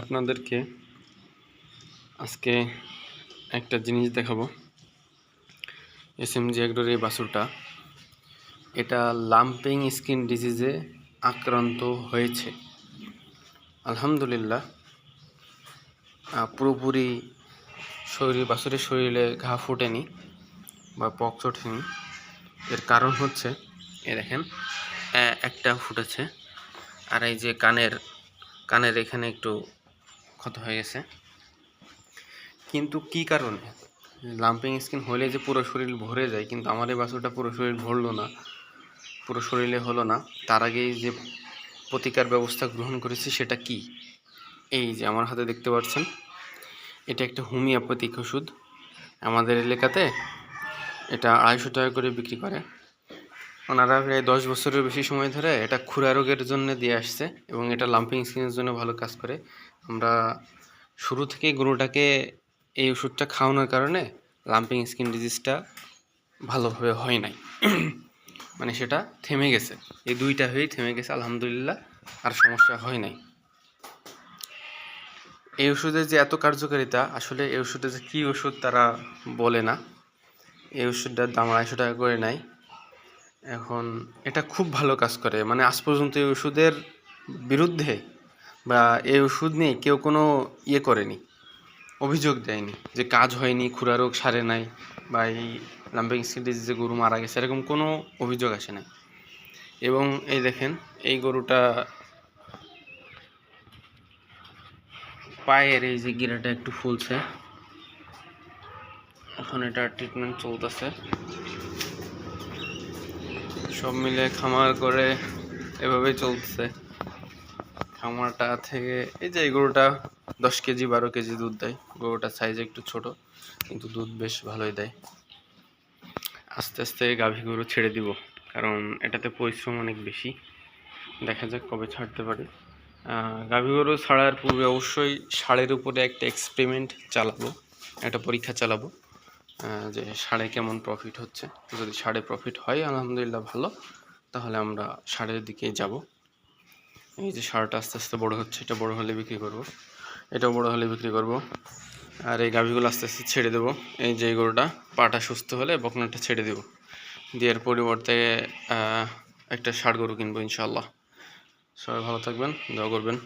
আপনাদেরকে আজকে একটা জিনিস দেখাবো। এস এম জি এগ্রোর এই বাসুরটা এটা লাম্পিং স্কিন ডিজিজে আক্রান্ত হয়েছে। আলহামদুলিল্লাহ পুরোপুরি শরীর বাসুরের শরীরে ঘা ফুটেনি বা পক চটেনি। এর কারণ হচ্ছে, এ দেখেন একটা ফুটেছে, আর এই যে কানের কানের এখানে একটু ক্ষত হয়ে গেছে। কিন্তু কি কারণে? লাম্পিং স্কিন হলে যে পুরো শরীর ভরে যায়, কিন্তু আমার এই বাছুরটা পুরো শরীর ভরলো না, পুরো শরীরে হলো না। তার আগেই যে প্রতিকার ব্যবস্থা গ্রহণ করেছি সেটা কি? এই যে আমার হাতে দেখতে পাচ্ছেন, এটা একটা হোমিওপ্যাথিক ওষুধ। আমাদের এলাকাতে এটা আড়াইশো টাকা করে বিক্রি করে। ওনারা প্রায় দশ বছরের বেশি সময় ধরে এটা খুরা রোগের জন্য দিয়ে আসছে এবং এটা লাম্পিং স্কিনের জন্য ভালো কাজ করে। আমরা শুরু থেকেই গরুটাকে এই ওষুধটা খাওয়ানোর কারণে লাম্পিং স্কিন ডিজিজটা ভালোভাবে হয় নাই। মানে সেটা থেমে গেছে। এই দুইটা হয়েই থেমে গেছে, আলহামদুলিল্লাহ, আর সমস্যা হয় নাই। এই ওষুধের যে এত কার্যকারিতা, আসলে এই ওষুধে যে কী ওষুধ তারা বলে না। এই ওষুধটার দাম আড়াইশো টাকা করে নেয় এখন এটা খুব ভালো কাজ করে। মানে আজ পর্যন্ত এই ওষুধের বিরুদ্ধে বা এই ওষুধ নিয়ে কেউ কোনো ইয়ে করেনি, অভিযোগ দেয়নি যে কাজ হয়নি খুরা রোগ সারে নাই বা এই লাম্পিং স্কিন ডিজিজে গরু মারা গেছে, এরকম কোনো অভিযোগ আসে নাই। এবং এই দেখেন, এই গরুটা পায়ের এই যে গিরাটা একটু ফুলছে। এখন এটা ট্রিটমেন্ট চলতেছে। সব মিলে খামার করে এভাবেই চলছে খামারটা থেকে, এই যে এই গরুটা দশ কেজি, বারো কেজি দুধ দেয়। গরুটার সাইজ একটু ছোট, কিন্তু দুধ বেশ ভালোই দেয়। আস্তে আস্তে গাভী গরু ছেড়ে দিব, কারণ এটাতে পরিশ্রম অনেক বেশি। দেখা যাক কবে ছাড়তে পারি। গাভী গরু ছাড়ার পূর্বে অবশ্যই ষাঁড়ের উপরে একটা এক্সপেরিমেন্ট চালাবো, একটা পরীক্ষা চালাবো যে ষাঁড়ে কেমন প্রফিট হচ্ছে। যদি ষাঁড়ে প্রফিট হয়, আলহামদুলিল্লাহ ভালো, তাহলে আমরা ষাঁড়ের দিকে যাব। এই যে সারটা আস্তে আস্তে বড় হচ্ছে, এটা বড় হলে বিক্রি করব। এটাও বড় হলে বিক্রি করব। আর এই গাভীগুলো আস্তে আস্তে ছেড়ে দেবো। এই যে গরুটা, পাটা সুস্থ হলে বকনাটা ছেড়ে দেবো। দেওয়ার পরিবর্তে একটা ষাট গরু কিনবো ইনশাল্লাহ সবাই ভালো থাকবেন, দোয়া করবেন।